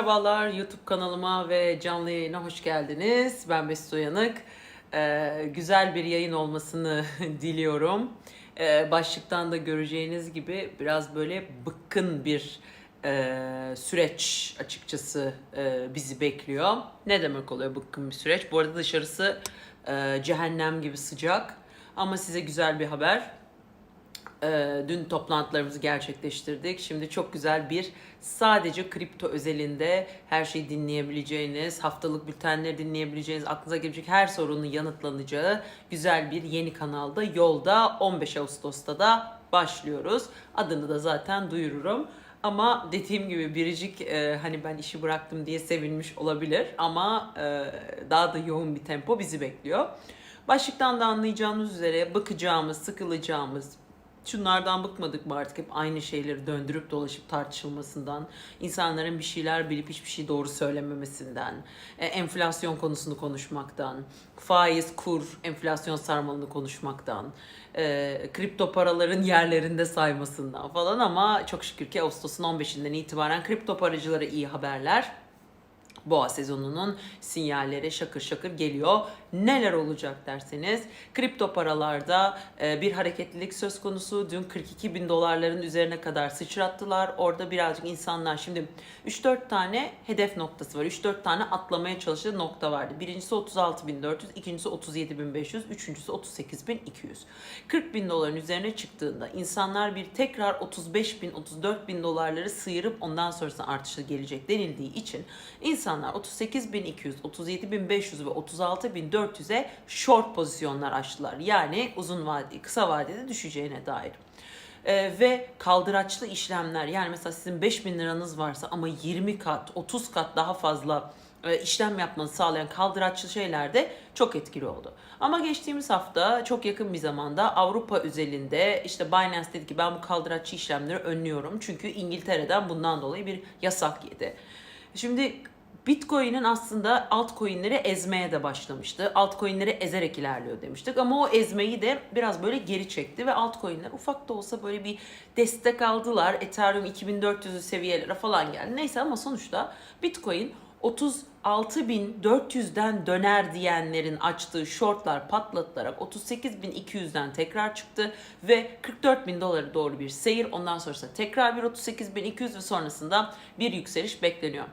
Merhabalar YouTube kanalıma ve canlı yayına hoş geldiniz. Ben Mesut Uyanık. Ee, güzel bir yayın olmasını diliyorum. Ee, başlıktan da göreceğiniz gibi biraz böyle bıkkın bir e, süreç açıkçası e, bizi bekliyor. Ne demek oluyor bıkkın bir süreç? Bu arada dışarısı e, cehennem gibi sıcak. Ama size güzel bir haber. Ee, dün toplantılarımızı gerçekleştirdik. Şimdi çok güzel bir sadece kripto özelinde her şeyi dinleyebileceğiniz, haftalık bültenleri dinleyebileceğiniz, aklınıza gelecek her sorunun yanıtlanacağı güzel bir yeni kanalda yolda 15 Ağustos'ta da başlıyoruz. Adını da zaten duyururum. Ama dediğim gibi biricik e, hani ben işi bıraktım diye sevinmiş olabilir ama e, daha da yoğun bir tempo bizi bekliyor. Başlıktan da anlayacağınız üzere bakacağımız, sıkılacağımız, şunlardan bıkmadık mı artık hep aynı şeyleri döndürüp dolaşıp tartışılmasından, insanların bir şeyler bilip hiçbir şey doğru söylememesinden, e, enflasyon konusunu konuşmaktan, faiz, kur, enflasyon sarmalını konuşmaktan, e, kripto paraların yerlerinde saymasından falan ama çok şükür ki Ağustos'un 15'inden itibaren kripto paracılara iyi haberler. Boğa sezonunun sinyalleri şakır şakır geliyor. Neler olacak derseniz kripto paralarda e, bir hareketlilik söz konusu. Dün 42 bin dolarların üzerine kadar sıçrattılar. Orada birazcık insanlar şimdi 3-4 tane hedef noktası var. 3-4 tane atlamaya çalıştığı nokta vardı. Birincisi 36.400, ikincisi 37.500, üçüncüsü 38.200. 40 bin doların üzerine çıktığında insanlar bir tekrar 35 bin, 34 bin dolarları sıyırıp ondan sonrasında artışı gelecek denildiği için insanlar 38.200, 37.500 ve 36.400'e short pozisyonlar açtılar. Yani uzun vade, kısa vadede düşeceğine dair. Ee, ve kaldıraçlı işlemler yani mesela sizin 5000 liranız varsa ama 20 kat 30 kat daha fazla e, işlem yapmanızı sağlayan kaldıraçlı şeyler de çok etkili oldu. Ama geçtiğimiz hafta çok yakın bir zamanda Avrupa özelinde işte Binance dedi ki ben bu kaldıraçlı işlemleri önlüyorum. Çünkü İngiltere'den bundan dolayı bir yasak yedi. Şimdi Bitcoin'in aslında altcoin'leri ezmeye de başlamıştı. Altcoin'leri ezerek ilerliyor demiştik ama o ezmeyi de biraz böyle geri çekti ve altcoin'ler ufak da olsa böyle bir destek aldılar. Ethereum 2400'lü seviyelere falan geldi. Neyse ama sonuçta Bitcoin 36.400'den döner diyenlerin açtığı shortlar patlatılarak 38.200'den tekrar çıktı ve 44.000 dolara doğru bir seyir. Ondan sonrasında tekrar bir 38.200 ve sonrasında bir yükseliş bekleniyor.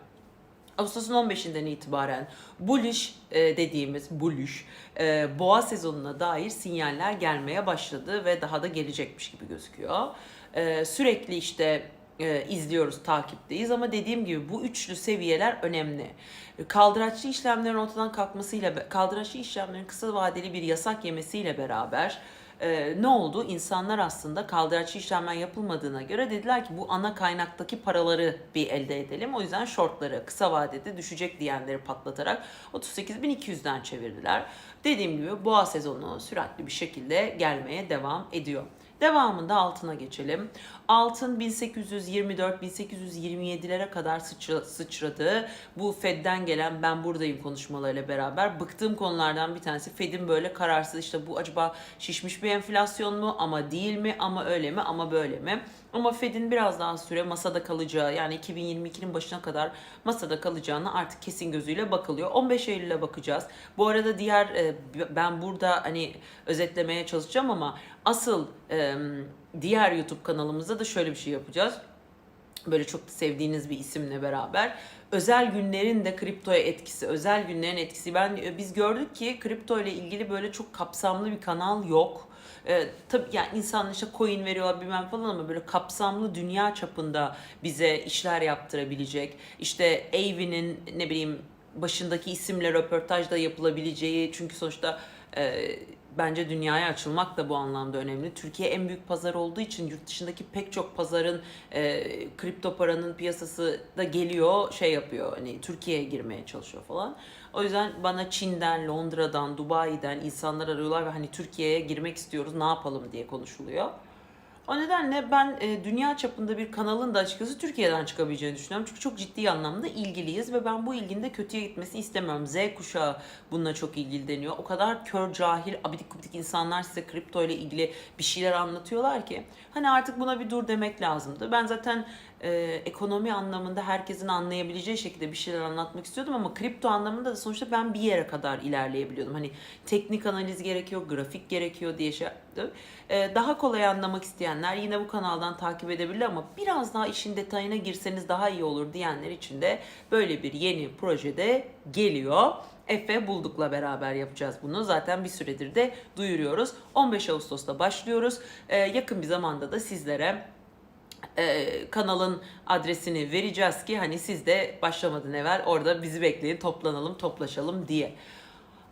Ağustos'un 15'inden itibaren bullish e, dediğimiz bullish e, boğa sezonuna dair sinyaller gelmeye başladı ve daha da gelecekmiş gibi gözüküyor. E, sürekli işte e, izliyoruz, takipteyiz ama dediğim gibi bu üçlü seviyeler önemli. Kaldıraçlı işlemlerin ortadan kalkmasıyla, kaldıraçlı işlemlerin kısa vadeli bir yasak yemesiyle beraber e, ne oldu? İnsanlar aslında kaldıraçlı işlemler yapılmadığına göre dediler ki bu ana kaynaktaki paraları bir elde edelim. O yüzden shortları kısa vadede düşecek diyenleri patlatarak 38.200'den çevirdiler. Dediğim gibi boğa sezonu süratli bir şekilde gelmeye devam ediyor. Devamında altına geçelim. Altın 1824-1827'lere kadar sıçra, sıçradı. Bu Fed'den gelen ben buradayım konuşmalarıyla beraber bıktığım konulardan bir tanesi Fed'in böyle kararsız işte bu acaba şişmiş bir enflasyon mu ama değil mi ama öyle mi ama böyle mi? Ama Fed'in biraz daha süre masada kalacağı yani 2022'nin başına kadar masada kalacağını artık kesin gözüyle bakılıyor. 15 Eylül'e bakacağız. Bu arada diğer e, ben burada hani özetlemeye çalışacağım ama asıl e, diğer YouTube kanalımızda da şöyle bir şey yapacağız. Böyle çok sevdiğiniz bir isimle beraber özel günlerin de kriptoya etkisi, özel günlerin etkisi. Ben biz gördük ki kripto ile ilgili böyle çok kapsamlı bir kanal yok. Ee, tabii yani insanlar işte coin veriyorlar bilmem falan ama böyle kapsamlı dünya çapında bize işler yaptırabilecek. İşte Avi'nin ne bileyim başındaki isimle röportajda yapılabileceği çünkü sonuçta e, bence dünyaya açılmak da bu anlamda önemli. Türkiye en büyük pazar olduğu için yurt dışındaki pek çok pazarın e, kripto paranın piyasası da geliyor şey yapıyor hani Türkiye'ye girmeye çalışıyor falan. O yüzden bana Çin'den, Londra'dan, Dubai'den insanlar arıyorlar ve hani Türkiye'ye girmek istiyoruz ne yapalım diye konuşuluyor. O nedenle ben e, dünya çapında bir kanalın da açıkçası Türkiye'den çıkabileceğini düşünüyorum. Çünkü çok ciddi anlamda ilgiliyiz ve ben bu ilginin de kötüye gitmesini istemiyorum. Z kuşağı bununla çok ilgileniyor. O kadar kör cahil, abidik gubidik insanlar size kripto ile ilgili bir şeyler anlatıyorlar ki. Hani artık buna bir dur demek lazımdı. Ben zaten e, ekonomi anlamında herkesin anlayabileceği şekilde bir şeyler anlatmak istiyordum ama kripto anlamında da sonuçta ben bir yere kadar ilerleyebiliyordum. Hani teknik analiz gerekiyor, grafik gerekiyor diye şey yaptım. E, daha kolay anlamak isteyenler yine bu kanaldan takip edebilir ama biraz daha işin detayına girseniz daha iyi olur diyenler için de böyle bir yeni projede geliyor. Efe Bulduk'la beraber yapacağız bunu. Zaten bir süredir de duyuruyoruz. 15 Ağustos'ta başlıyoruz. Ee, yakın bir zamanda da sizlere e, kanalın adresini vereceğiz ki hani siz de başlamadan evvel orada bizi bekleyin toplanalım toplaşalım diye.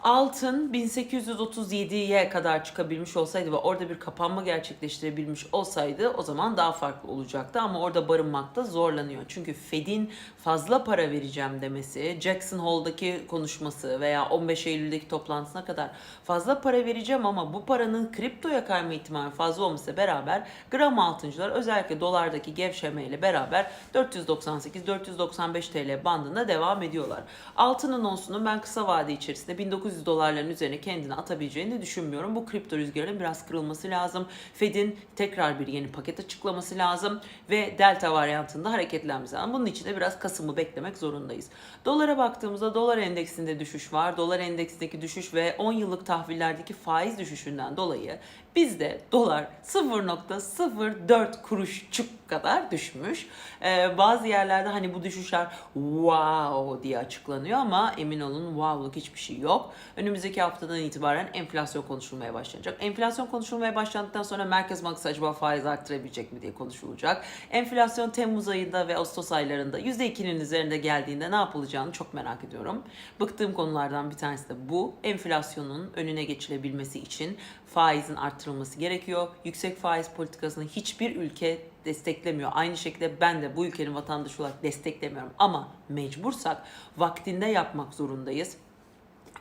Altın 1837'ye kadar çıkabilmiş olsaydı ve orada bir kapanma gerçekleştirebilmiş olsaydı o zaman daha farklı olacaktı ama orada barınmakta zorlanıyor. Çünkü Fed'in fazla para vereceğim demesi, Jackson Hole'daki konuşması veya 15 Eylül'deki toplantısına kadar fazla para vereceğim ama bu paranın kriptoya kayma ihtimali fazla olması beraber gram altıncılar özellikle dolardaki gevşemeyle beraber 498-495 TL bandında devam ediyorlar. Altının onsunun ben kısa vade içerisinde 1900 dolarların üzerine kendini atabileceğini düşünmüyorum. Bu kripto rüzgarının biraz kırılması lazım. Fed'in tekrar bir yeni paket açıklaması lazım ve delta varyantında hareketlenmesi lazım. Bunun için de biraz Kasım'ı beklemek zorundayız. Dolara baktığımızda dolar endeksinde düşüş var. Dolar endeksindeki düşüş ve 10 yıllık tahvillerdeki faiz düşüşünden dolayı bizde dolar 0.04 kuruşçuk kadar düşmüş. Ee, bazı yerlerde hani bu düşüşler wow diye açıklanıyor ama emin olun wow'luk hiçbir şey yok. Önümüzdeki haftadan itibaren enflasyon konuşulmaya başlanacak. Enflasyon konuşulmaya başlandıktan sonra Merkez Bankası acaba faiz arttırabilecek mi diye konuşulacak. Enflasyon Temmuz ayında ve Ağustos aylarında %2'nin üzerinde geldiğinde ne yapılacağını çok merak ediyorum. Bıktığım konulardan bir tanesi de bu. Enflasyonun önüne geçilebilmesi için faizin arttırılması gerekiyor. Yüksek faiz politikasını hiçbir ülke desteklemiyor. Aynı şekilde ben de bu ülkenin vatandaşı olarak desteklemiyorum. Ama mecbursak vaktinde yapmak zorundayız.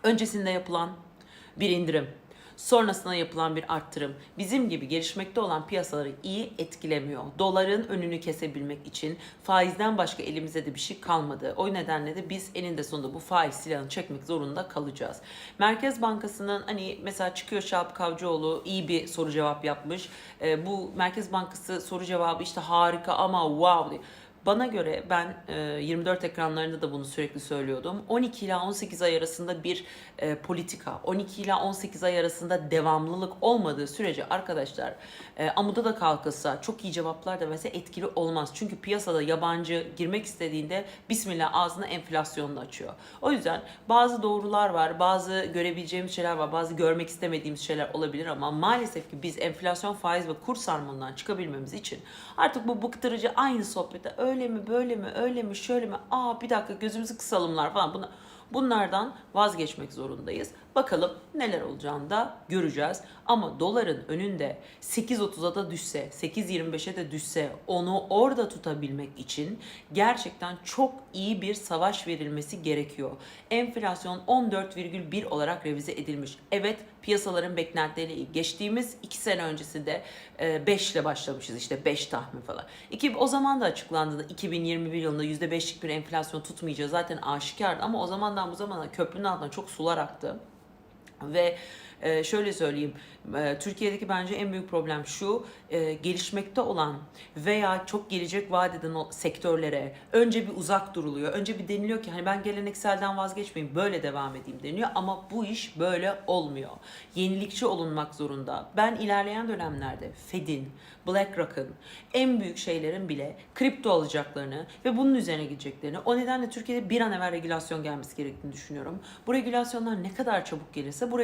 Öncesinde yapılan bir indirim, sonrasında yapılan bir arttırım bizim gibi gelişmekte olan piyasaları iyi etkilemiyor. Doların önünü kesebilmek için faizden başka elimizde de bir şey kalmadı. O nedenle de biz eninde sonunda bu faiz silahını çekmek zorunda kalacağız. Merkez Bankası'nın hani mesela çıkıyor Şahap Kavcıoğlu iyi bir soru cevap yapmış. Ee, bu Merkez Bankası soru cevabı işte harika ama wow diye. Bana göre ben e, 24 ekranlarında da bunu sürekli söylüyordum. 12 ila 18 ay arasında bir e, politika, 12 ila 18 ay arasında devamlılık olmadığı sürece arkadaşlar e, amuda da kalkılsa çok iyi cevaplar da mesela etkili olmaz. Çünkü piyasada yabancı girmek istediğinde bismillah ağzını enflasyonla açıyor. O yüzden bazı doğrular var, bazı görebileceğimiz şeyler var, bazı görmek istemediğimiz şeyler olabilir ama maalesef ki biz enflasyon, faiz ve kur sarmalından çıkabilmemiz için artık bu bıktırıcı aynı sohbete öyle mi, böyle mi, öyle mi, şöyle mi, aa bir dakika gözümüzü kısalımlar falan bunlar. Bunlardan vazgeçmek zorundayız. Bakalım neler olacağını da göreceğiz. Ama doların önünde 8.30'a da düşse, 8.25'e de düşse onu orada tutabilmek için gerçekten çok iyi bir savaş verilmesi gerekiyor. Enflasyon 14,1 olarak revize edilmiş. Evet piyasaların beklentileriyle geçtiğimiz 2 sene öncesinde 5 ile başlamışız işte 5 tahmin falan. İki, o zaman da açıklandığında 2021 yılında %5'lik bir enflasyon tutmayacağı zaten aşikardı ama o zamandan bu zamana köprünün altından çok sular aktı. Ve e, şöyle söyleyeyim, e, Türkiye'deki bence en büyük problem şu, e, gelişmekte olan veya çok gelecek vaat o sektörlere önce bir uzak duruluyor. Önce bir deniliyor ki hani ben gelenekselden vazgeçmeyeyim, böyle devam edeyim deniyor ama bu iş böyle olmuyor. Yenilikçi olunmak zorunda. Ben ilerleyen dönemlerde Fed'in, BlackRock'ın en büyük şeylerin bile kripto alacaklarını ve bunun üzerine gideceklerini, o nedenle Türkiye'de bir an evvel regülasyon gelmesi gerektiğini düşünüyorum. Bu regülasyonlar ne kadar çabuk gelirse bu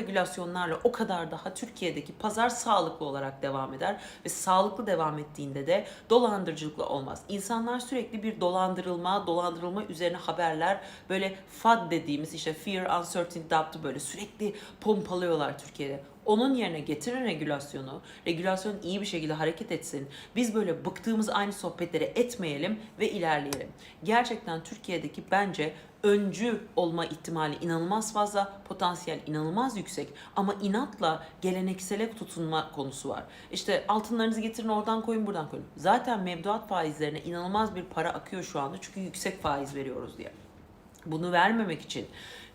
regülasyonlarla o kadar daha Türkiye'deki pazar sağlıklı olarak devam eder ve sağlıklı devam ettiğinde de dolandırıcılıkla olmaz. İnsanlar sürekli bir dolandırılma, dolandırılma üzerine haberler böyle FUD dediğimiz işte fear, uncertainty, doubt'ı böyle sürekli pompalıyorlar Türkiye'de. Onun yerine getirin regülasyonu. Regülasyon iyi bir şekilde hareket etsin. Biz böyle bıktığımız aynı sohbetleri etmeyelim ve ilerleyelim. Gerçekten Türkiye'deki bence öncü olma ihtimali inanılmaz fazla, potansiyel inanılmaz yüksek ama inatla geleneksele tutunma konusu var. İşte altınlarınızı getirin oradan koyun buradan koyun. Zaten mevduat faizlerine inanılmaz bir para akıyor şu anda çünkü yüksek faiz veriyoruz diye. Bunu vermemek için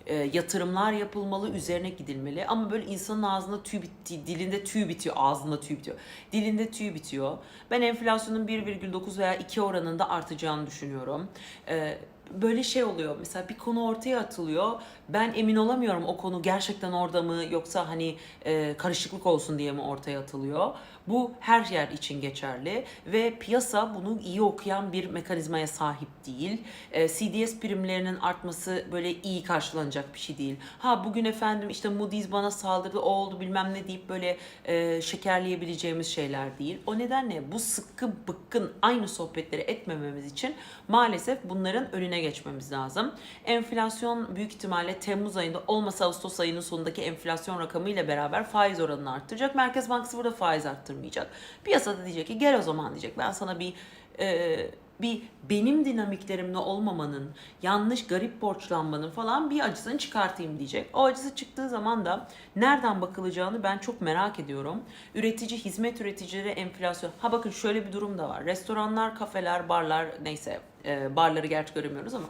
e, yatırımlar yapılmalı, üzerine gidilmeli. Ama böyle insanın ağzında tüy bitti, dilinde tüy bitiyor, ağzında tüy bitiyor. Dilinde tüy bitiyor. Ben enflasyonun 1,9 veya 2 oranında artacağını düşünüyorum. E, böyle şey oluyor. Mesela bir konu ortaya atılıyor. Ben emin olamıyorum o konu gerçekten orada mı yoksa hani e, karışıklık olsun diye mi ortaya atılıyor. Bu her yer için geçerli ve piyasa bunu iyi okuyan bir mekanizmaya sahip değil. E, CDS primlerinin artması böyle iyi karşılanacak bir şey değil. Ha bugün efendim işte Moody's bana saldırdı, o oldu bilmem ne deyip böyle e, şekerleyebileceğimiz şeyler değil. O nedenle bu sıkkı bıkkın aynı sohbetleri etmememiz için maalesef bunların önüne geçmemiz lazım. Enflasyon büyük ihtimalle Temmuz ayında olmasa Ağustos ayının sonundaki enflasyon rakamıyla beraber faiz oranını arttıracak. Merkez Bankası burada faiz arttırmayacak. Piyasada diyecek ki gel o zaman diyecek. Ben sana bir e, bir benim dinamiklerimle olmamanın, yanlış garip borçlanmanın falan bir acısını çıkartayım diyecek. O acısı çıktığı zaman da nereden bakılacağını ben çok merak ediyorum. Üretici, hizmet üreticileri enflasyon. Ha bakın şöyle bir durum da var. Restoranlar, kafeler, barlar neyse e, barları gerçi göremiyoruz ama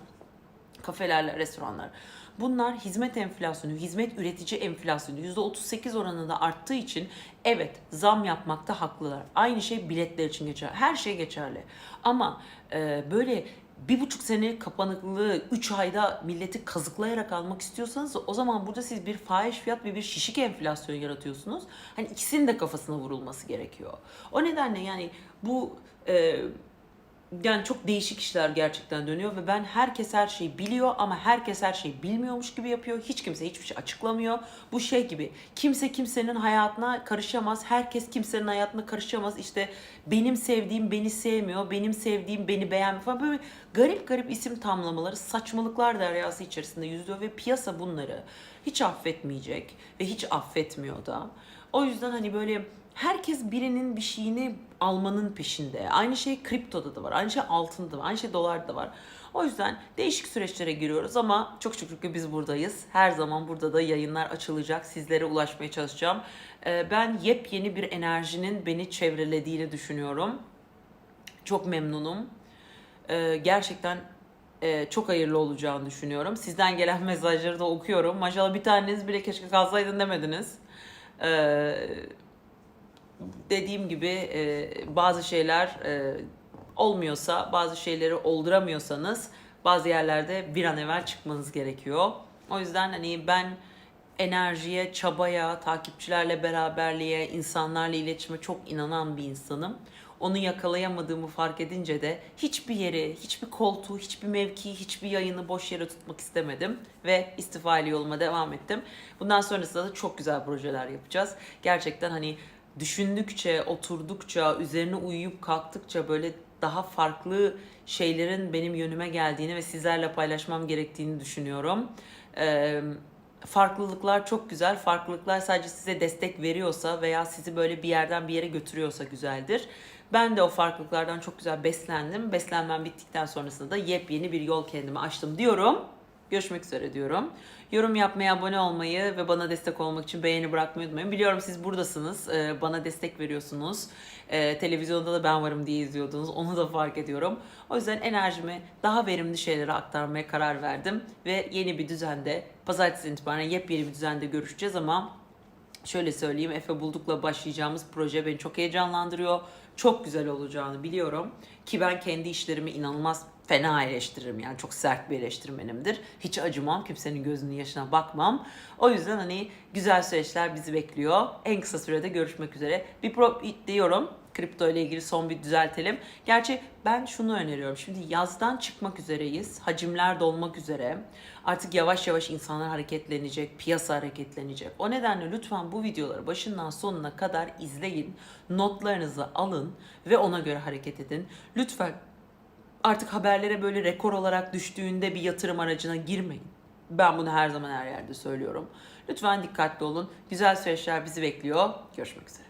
kafelerle restoranlar. Bunlar hizmet enflasyonu, hizmet üretici enflasyonu %38 oranında arttığı için evet zam yapmakta haklılar. Aynı şey biletler için geçerli. Her şey geçerli. Ama e, böyle bir buçuk sene kapanıklığı 3 ayda milleti kazıklayarak almak istiyorsanız o zaman burada siz bir fahiş fiyat ve bir şişik enflasyon yaratıyorsunuz. Hani ikisinin de kafasına vurulması gerekiyor. O nedenle yani bu e, yani çok değişik işler gerçekten dönüyor ve ben herkes her şeyi biliyor ama herkes her şeyi bilmiyormuş gibi yapıyor. Hiç kimse hiçbir şey açıklamıyor. Bu şey gibi kimse kimsenin hayatına karışamaz. Herkes kimsenin hayatına karışamaz. İşte benim sevdiğim beni sevmiyor. Benim sevdiğim beni beğenmiyor falan. Böyle garip garip isim tamlamaları saçmalıklar deryası içerisinde yüzüyor ve piyasa bunları hiç affetmeyecek ve hiç affetmiyor da. O yüzden hani böyle herkes birinin bir şeyini almanın peşinde. Aynı şey kriptoda da var. Aynı şey altında da var. Aynı şey dolarda da var. O yüzden değişik süreçlere giriyoruz ama çok şükür ki biz buradayız. Her zaman burada da yayınlar açılacak. Sizlere ulaşmaya çalışacağım. Ee, Ben yepyeni bir enerjinin beni çevrelediğini düşünüyorum. Çok memnunum. Ee, Gerçekten e, çok hayırlı olacağını düşünüyorum. Sizden gelen mesajları da okuyorum. Maşallah bir taneniz bile keşke kalsaydın demediniz. Ee, dediğim gibi e, bazı şeyler e, olmuyorsa, bazı şeyleri olduramıyorsanız bazı yerlerde bir an evvel çıkmanız gerekiyor. O yüzden hani ben enerjiye, çabaya, takipçilerle beraberliğe, insanlarla iletişime çok inanan bir insanım. Onu yakalayamadığımı fark edince de hiçbir yeri, hiçbir koltuğu, hiçbir mevkiyi, hiçbir yayını boş yere tutmak istemedim ve istifa ile yoluma devam ettim. Bundan sonrasında da çok güzel projeler yapacağız. Gerçekten hani düşündükçe, oturdukça, üzerine uyuyup kalktıkça böyle daha farklı şeylerin benim yönüme geldiğini ve sizlerle paylaşmam gerektiğini düşünüyorum. Ee, farklılıklar çok güzel. Farklılıklar sadece size destek veriyorsa veya sizi böyle bir yerden bir yere götürüyorsa güzeldir. Ben de o farklılıklardan çok güzel beslendim. Beslenmem bittikten sonrasında da yepyeni bir yol kendime açtım diyorum. Görüşmek üzere diyorum. Yorum yapmayı, abone olmayı ve bana destek olmak için beğeni bırakmayı unutmayın. Biliyorum siz buradasınız. Ee, Bana destek veriyorsunuz. Ee, Televizyonda da ben varım diye izliyordunuz. Onu da fark ediyorum. O yüzden enerjimi daha verimli şeylere aktarmaya karar verdim. Ve yeni bir düzende, pazartesi itibaren yepyeni bir düzende görüşeceğiz ama şöyle söyleyeyim Efe Bulduk'la başlayacağımız proje beni çok heyecanlandırıyor. Çok güzel olacağını biliyorum. Ki ben kendi işlerimi inanılmaz fena eleştiririm yani çok sert bir eleştirmenimdir. Hiç acımam, kimsenin gözünün yaşına bakmam. O yüzden hani güzel süreçler bizi bekliyor. En kısa sürede görüşmek üzere. Bir pro diyorum kripto ile ilgili son bir düzeltelim. Gerçi ben şunu öneriyorum. Şimdi yazdan çıkmak üzereyiz. Hacimler dolmak üzere. Artık yavaş yavaş insanlar hareketlenecek, piyasa hareketlenecek. O nedenle lütfen bu videoları başından sonuna kadar izleyin. Notlarınızı alın ve ona göre hareket edin. Lütfen artık haberlere böyle rekor olarak düştüğünde bir yatırım aracına girmeyin. Ben bunu her zaman her yerde söylüyorum. Lütfen dikkatli olun. Güzel süreçler bizi bekliyor. Görüşmek üzere.